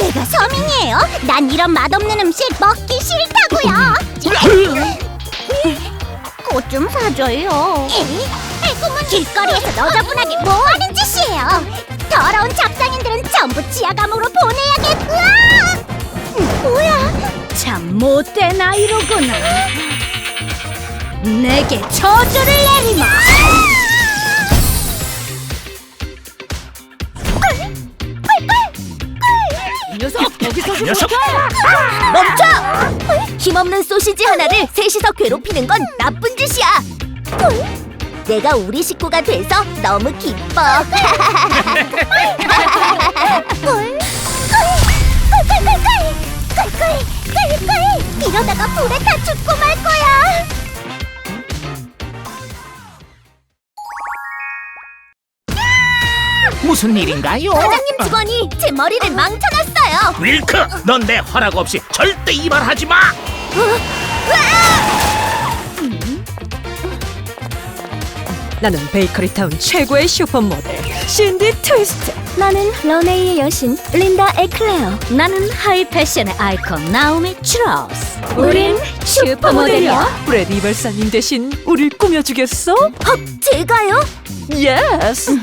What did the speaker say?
내가 서민이에요. 난 이런 맛없는 음식 먹기 싫다고요. 꽃 좀 사줘요. 꿈은 길거리에서 너저분하게 뭐하는 짓이에요? 더러운 잡상인들은 전부 지하감으로 보내야겠. 으아! 뭐야? 참 못된 아이로구나. 내게 저주를 내리마. 이 녀석 거기서 이 녀석 멈춰! 힘없는 소시지 하나를 셋이서 괴롭히는 건 나쁜 짓이야. 내가 우리 식구가 돼서 너무 기뻐. 이러다가 불에 다 죽고 말 거야. 무슨 일인가요? 사장님 직원이 제 머리를 망쳐놨어요. 윌크, 넌 내 허락 없이 절대 이발하지 마. 나는 베이커리 타운 최고의 슈퍼모델 신디 트위스트 나는 런웨이의 여신 린다 에클레어. 나는 하이 패션의 아이콘 나오미 추러스. 우린 슈퍼모델이야. 브래디 이발사님 대신 우릴 꾸며주겠어? 헉, 제가요? 예스